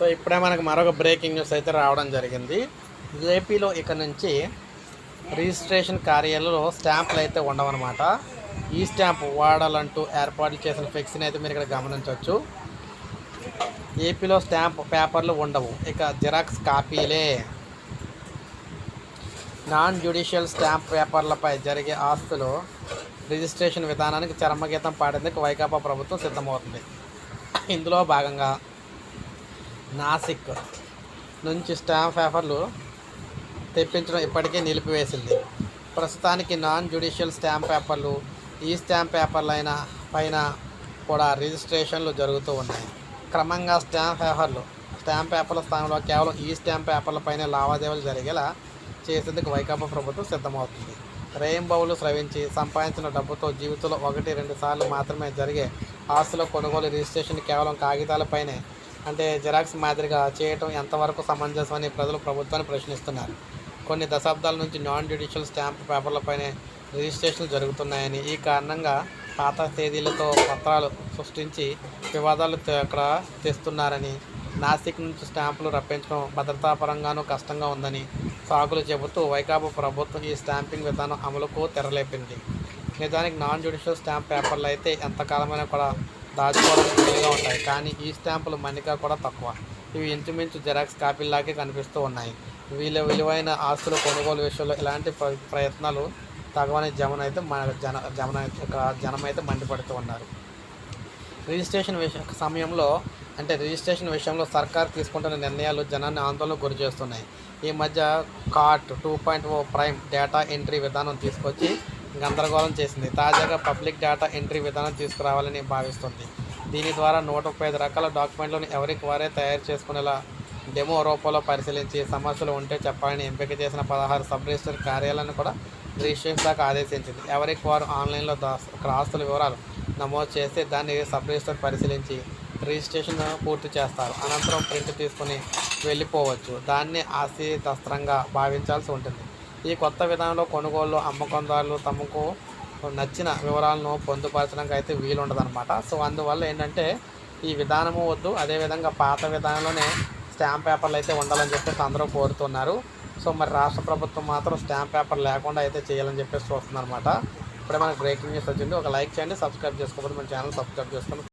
So ఇప్పుడే మనకు మరొక బ్రేకింగ్ న్యూస్ అయితే రావడం జరిగింది. ఏపీలో ఇక నుంచి రిజిస్ట్రేషన్ కార్యాలయంలో స్టాంపులు అయితే ఉండవన్నమాట. ఈ స్టాంప్ వాడాలంటూ ఏర్పాటు చేసిన ఫ్లెక్సీని అయితే మీరు ఇక్కడ గమనించవచ్చు. ఏపీలో స్టాంప్ పేపర్లు ఉండవు. ఇక జిరాక్స్ కాపీలే. నాన్ జ్యుడిషియల్ స్టాంప్ పేపర్లపై జరిగే ఆస్తులు రిజిస్ట్రేషన్ విధానానికి చర్మగీతం పాడేందుకు వైకాపా ప్రభుత్వం సిద్ధమవుతుంది. ఇందులో భాగంగా నాసిక్ నుంచి స్టాంప్ పేపర్లు తెప్పించడం ఇప్పటికే నిలిపివేసింది. ప్రస్తుతానికి నాన్ జ్యుడిషియల్ స్టాంప్ పేపర్లు ఈ స్టాంప్ పేపర్లైన పైన కూడా రిజిస్ట్రేషన్లు జరుగుతూ ఉన్నాయి. క్రమంగా స్టాంప్ పేపర్లు స్టాంప్ పేపర్ల స్థానంలో కేవలం ఈ స్టాంప్ పేపర్లపైనే లావాదేవీలు జరిగేలా చేసేందుకు వైకాపా ప్రభుత్వం సిద్ధమవుతుంది. రెయింబౌలు స్రవించి సంపాదించిన డబ్బుతో జీవితంలో ఒకటి రెండు సార్లు మాత్రమే జరిగే ఆస్తుల కొనుగోలు రిజిస్ట్రేషన్ కేవలం కాగితాలపైనే అంటే జిరాక్స్ మాదిరిగా చేయటం ఎంతవరకు సమంజసం అని ప్రజలు ప్రభుత్వాన్ని ప్రశ్నిస్తున్నారు. కొన్ని దశాబ్దాల నుంచి నాన్ జ్యుడిషియల్ స్టాంప్ పేపర్లపైనే రిజిస్ట్రేషన్లు జరుగుతున్నాయని ఈ కారణంగా పాత తేదీలతో పత్రాలు సృష్టించి వివాదాలు అక్కడ తెస్తున్నారని నాసిక్ నుంచి స్టాంపులు రప్పించడం భద్రతాపరంగానూ కష్టంగా ఉందని సాకులు చెబుతూ వైకాపా ప్రభుత్వం ఈ స్టాంపింగ్ విధానం అమలుకు తెరలేపింది. నిజానికి నాన్ జ్యుడిషియల్ స్టాంప్ పేపర్లు అయితే ఎంతకాలమైనా కూడా దాచుకోవడానికి వీలుగా ఉంటాయి. కానీ ఈ స్టాంపులు మన్నిక కూడా తక్కువ. ఇవి ఇంచుమించు జెరాక్స్ కాపీల్లాగే కనిపిస్తూ ఉన్నాయి. వీళ్ళ విలువైన ఆస్తుల కొనుగోలు విషయంలో ఇలాంటి ప్ర- ప్రయత్నాలు తగవని జమన అయితే మన జన జమన జనం అయితే మండిపడుతూ ఉన్నారు. రిజిస్ట్రేషన్ విష సమయంలో అంటే రిజిస్ట్రేషన్ విషయంలో సర్కార్ తీసుకుంటున్న నిర్ణయాలు జనాన్ని ఆందోళనకు గురి చేస్తున్నాయి. ఈ మధ్య card two point O prime data entry విధానం తీసుకొచ్చి గందరగోళం చేసింది. తాజాగా పబ్లిక్ డేటా ఎంట్రీ విధానం తీసుకురావాలని భావిస్తుంది. దీని ద్వారా నూట ముప్పై ఐదు రకాల డాక్యుమెంట్లను ఎవరికి వారే తయారు చేసుకునేలా డెమో రూపంలో పరిశీలించి సమస్యలు ఉంటే చెప్పాలని ఎంపిక చేసిన పదహారు సబ్ రిజిస్టర్ కార్యాలయాలను కూడా రిజిస్ట్రేషన్ శాఖ ఆదేశించింది. ఎవరికి వారు ఆన్లైన్లో ఆస్తుల వివరాలు నమోదు చేస్తే దాన్ని సబ్ రిజిస్టర్ పరిశీలించి రిజిస్ట్రేషన్ పూర్తి చేస్తారు. అనంతరం ప్రింట్ తీసుకుని వెళ్ళిపోవచ్చు. దాన్ని ఆస్తి దస్త్రంగా భావించాల్సి ఉంటుంది. ఈ కొత్త విధానంలో కొనుగోలు అమ్మకందారులు తమకు నచ్చిన వివరాలను పొందుపరచడానికి అయితే వీలు సో అందువల్ల ఏంటంటే ఈ విధానము వద్దు. అదేవిధంగా పాత విధానంలోనే స్టాంప్ పేపర్లు అయితే ఉండాలని చెప్పేసి అందరూ కోరుతున్నారు. సో మరి రాష్ట్ర ప్రభుత్వం మాత్రం స్టాంప్ పేపర్ లేకుండా అయితే చేయాలని చెప్పేసి చూస్తుంది అనమాట ఇప్పుడే మనకు బ్రేకింగ్ న్యూస్ వచ్చింది. ఒక లైక్ చేయండి సబ్స్క్రైబ్ చేసుకోకపోతే మన ఛానల్ సబ్స్క్రైబ్ చేసుకొని